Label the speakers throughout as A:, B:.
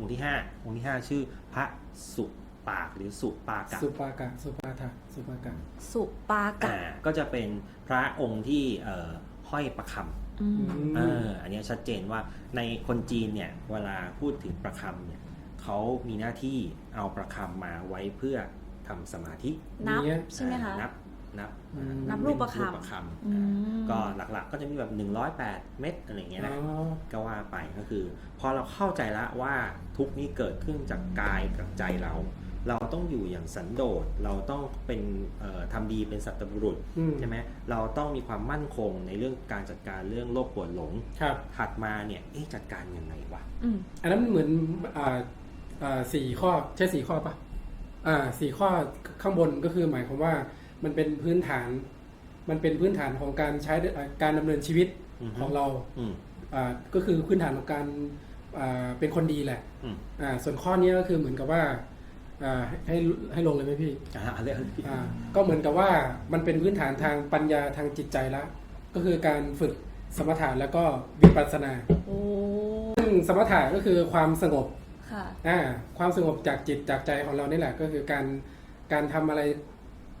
A: องค์ที่ห้าองค์ที่ห้าชื่อพระสุปากหรือสุปากะ
B: สุปากะสุปาทะสุปากะ
C: สุปากะ
A: อ่าก็จะเป็นพระองค์ที่เอ่อห้อยประคำ
C: อืม
A: เอออันเนี้ยชัดเจนว่าในคนจีนเนี่ยเวลาพูดถึงประคำเนี่ยเขามีหน้าที่เอาประคำมาไว้เพื่อทำสมาธิ
C: นับ
B: เนี่ย
C: ใช่ไหมคะ
A: นับ นับ
B: อืม
C: นับรูปประคำ
A: เป็นคำ
C: อืม
A: ก็หลักๆก็จะมีแบบ 108 เม็ดอะไรอย่างเงี้ย
B: อ๋
A: นะ
B: อ
A: ก็ว่าไปก็คือ พอเราเข้าใจแล้วว่าทุกนี้เกิดขึ้นจากกายกับใจเรา เราต้องอยู่อย่างสันโดษเราต้องเป็นเอ่อทำดีเป็นสัตบุรุษ
B: อืม
A: ใช่ไหมเราต้องมีความมั่นคงในเรื่องการจัดการเรื่องโลภโกรธหลง
B: ครับ
A: ถัดมาเนี่ยเอ๊ะจัดการยังไงวะ
C: อืม
B: อันนั้นเหมือนอ่าอ่าสี่ข้อใช่สี่ข้อปะอ่าสี่ข้อข้างบนก็คือหมายความว่า มันเป็นพื้นฐาน มันเป็นพื้นฐานของการใช้อ่าการดำเนินชีวิต
A: อือฮึ
B: ของเรา
A: อืม
B: อ่าก็คือพื้นฐานของการอ่าเป็นคนดีแหละ
A: อืม
B: อ่าส่วนข้อนี้ก็คือเหมือนกับว่าอ่าให้ให้ลงเลยไหมพี่
A: อ่าเรื่องพี่
B: อ่าก็เหมือนกับว่ามันเป็นพื้นฐานทางปัญญาทางจิตใจละ ก็คือการฝึกสมถะแล้วก็วิปัสสนา
C: โอ้
B: ซึ่งสมถะก็คือความสงบ
C: ค่ะ
B: อ่าความสงบจากจิตจากใจของเรานี่แหละ ก็คือการการทำอะไร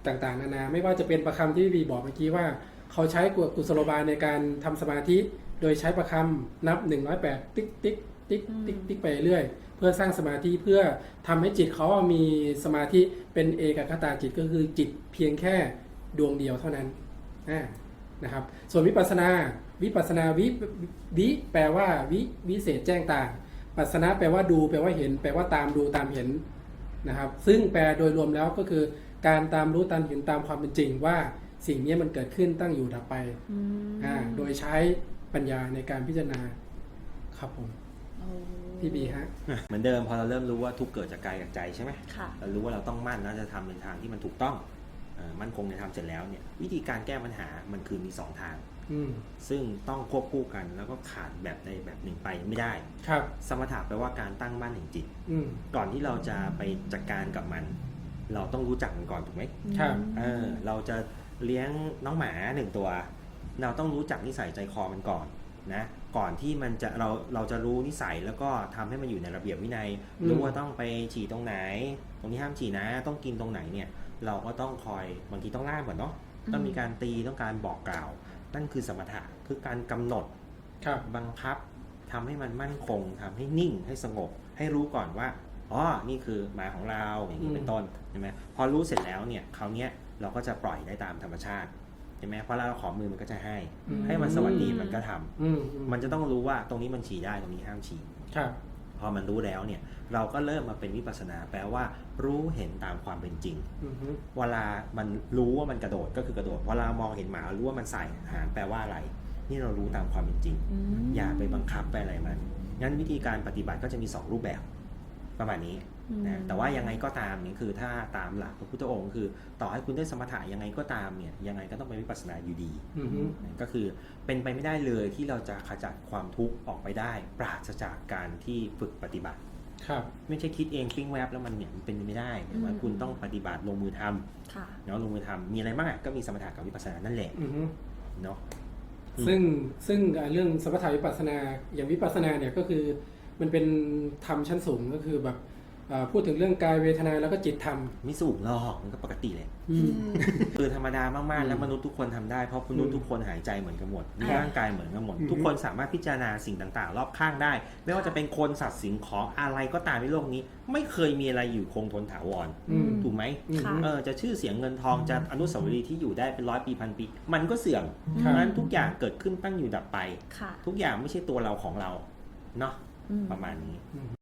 B: ต่างๆ นานา ไม่ว่าจะเป็นประคำที่พี่บีบอกเมื่อกี้ว่า เขาใช้กุศโลบายในการทำสมาธิ โดยใช้ประคำนับ108ติ๊กติ๊กติ๊กติ๊กติ๊กไปเรื่อยเพื่อสร้างสมาธิเพื่อทำให้จิตเขามีสมาธิเป็นเอกคตาจิตก็คือจิตเพียงแค่ดวงเดียวเท่านั้นอ่านะครับ ส่วนวิปัสสนาวิปัสสนาวิวิแปลว่าวิวิเศษแจ้งต่างปัสสนะแปลว่าดู แปลว่าเห็น แปลว่าตามดูตามเห็นนะครับ ซึ่งแปลโดยรวมแล้วก็คือ การตามรู้ตามเห็นตามความเป็นจริงว่าสิ่งนี้มันเกิดขึ้นตั้งอยู่ดับไป
C: อืม
B: อ่าโดยใช้ปัญญาในการพิจารณาครับผม
C: โอ้
B: พี่บีฮะ
A: เหมือนเดิมพอเราเริ่มรู้ว่าทุกเกิดจากกายกับใจใช่ไหม
C: ค่ะ
A: เรารู้ว่าเราต้องมั่นแล้วจะทำในทางที่มันถูกต้องเอ่อมั่นคงในทำเสร็จแล้วเนี่ย วิธีการแก้ปัญหามันคือมีสองทาง
B: อืม
A: ซึ่งต้องควบคู่กันแล้วก็ขาดแบบใดแบบหนึ่งไปไม่ได้
B: ครับ
A: สมถะแปลว่าการตั้งมั่นแห่งจิต
B: อืม
A: ก่อนที่เราจะไปจัดการกับมัน เราต้องรู้จักมันก่อนถูกไหม
B: ครับ
A: เออเราจะเลี้ยงน้องหมาหนึ่งตัว เราต้องรู้จักนิสัยใจคอมันก่อนนะก่อนที่มันจะเราเราจะรู้นิสัยแล้วก็ทำให้มันอยู่ในระเบียบวินัย
B: อืม
A: รู้ว่าต้องไปฉี่ตรงไหน ตรงนี้ห้ามฉี่นะ ต้องกินตรงไหนเนี่ย เราก็ต้องคอยบางทีต้องล่ามก่อนเนาะต้องมีการตีต้องการบอกกล่าว นั่นคือสมถะคือการกำหนด
B: ครับ
A: บังคับทำให้มันมั่นคงทำให้นิ่งให้สงบ ให้รู้ก่อนว่า อ๋อ นี่คือหมาของเราอย่างนี้เป็นต้นใช่ไหมพอรู้เสร็จแล้วเนี่ยคราวเนี้ยเราก็จะปล่อยได้ตามธรรมชาติใช่ไหมเพราะเราขอมือมันก็จะให้
B: อืม
A: ให้มันสวัสดีมันก็ทำ
B: อืมอื
A: มันจะต้องรู้ว่าตรงนี้มันฉี่ได้ตรงนี้ห้ามฉี่
B: ครับ
A: พอมันรู้แล้วเนี่ย เราก็เริ่มมาเป็นวิปัสสนาแปลว่า รู้เห็นตามความเป็นจริง
B: อืมฮึ
A: เวลามันรู้ว่ามันกระโดดก็คือกระโดดเวลามองเห็นหมารู้ว่ามันใส่อาหารแปลว่าอะไร นี่เรารู้ตามความเป็นจริง
C: อืม
A: อย่าไปบังคับไปอะไรมันงั้นวิธีการปฏิบัติก็จะมี 2 รูปแบบ ประมาณนี้
C: อืม
A: นะแต่ว่ายังไงก็ตามเนี่ยคือถ้าตามหลักพระพุทธองค์ คือ ต่อให้คุณได้สมถะยังไงก็ตามเนี่ยยังไงก็ต้องเป็นวิปัสสนาอยู่ดี
B: อืมฮึ
A: นะก็คือเป็นไปไม่ได้เลยที่เราจะขจัดความทุกข์ออกไปได้ ปราศจากการที่ฝึกปฏิบัติ
B: ครับ
A: ไม่ใช่คิดเองปิ้งแวบแล้วมันเนี่ยมันเป็นไปไม่ได้แต่ว่าคุณต้องปฏิบัติลงมือทำ
C: ค่ะ
A: เนาะลงมือทำมีอะไรบ้างอะก็มีสมถะกับวิปัสสนานั่นแหละ
B: อืมฮึ
A: เนาะอืม
B: ซึ่งซึ่งอ่าเรื่องสมถะวิปัสสนาอย่างวิปัสสนาเนี่ยก็คือ มันเป็นธรรมชั้นสูงก็คือแบบอ่าพูดถึงเรื่องกายเวทนาแล้วก็จิตธรรม
A: ไม่สูงหรอกมันก็ปกติเลย
B: อืม
A: คือธรรมดามากๆ แล้ว
B: อืม
A: มนุษย์ทุกคนทำได้เพราะมนุษย์
B: อืม
A: ทุกคนหายใจเหมือนกันหมดมี
C: อ่า
A: ร่างกายเหมือนกันหมด
B: อืม
A: ทุกคนสามารถพิจารณาสิ่งต่างๆ รอบข้างได้ ไม่ว่าจะเป็นคนสัตว์สิ่งของอะไรก็ตามในโลกนี้ ไม่เคยมีอะไรอยู่คงทนถาวร
B: อืม
A: ถูกไหม
B: อืม
C: ค่ะ
A: เออจะชื่อเสียงเงินทองจะอนุสาวรีย์ที่อยู่ได้เป็นร้อยปีพันปี มันก็เสื่อม
B: ครั
A: เพ
B: บ
A: ราะฉะนั้นทุกอย่างเกิดขึ้นตั้งอยู่ดับไป
C: ค่ะ
A: ทุกอย่างไม่ใช่ตัวเราของเราเนาะ
C: อืม
A: ประมาณนี้
B: อืม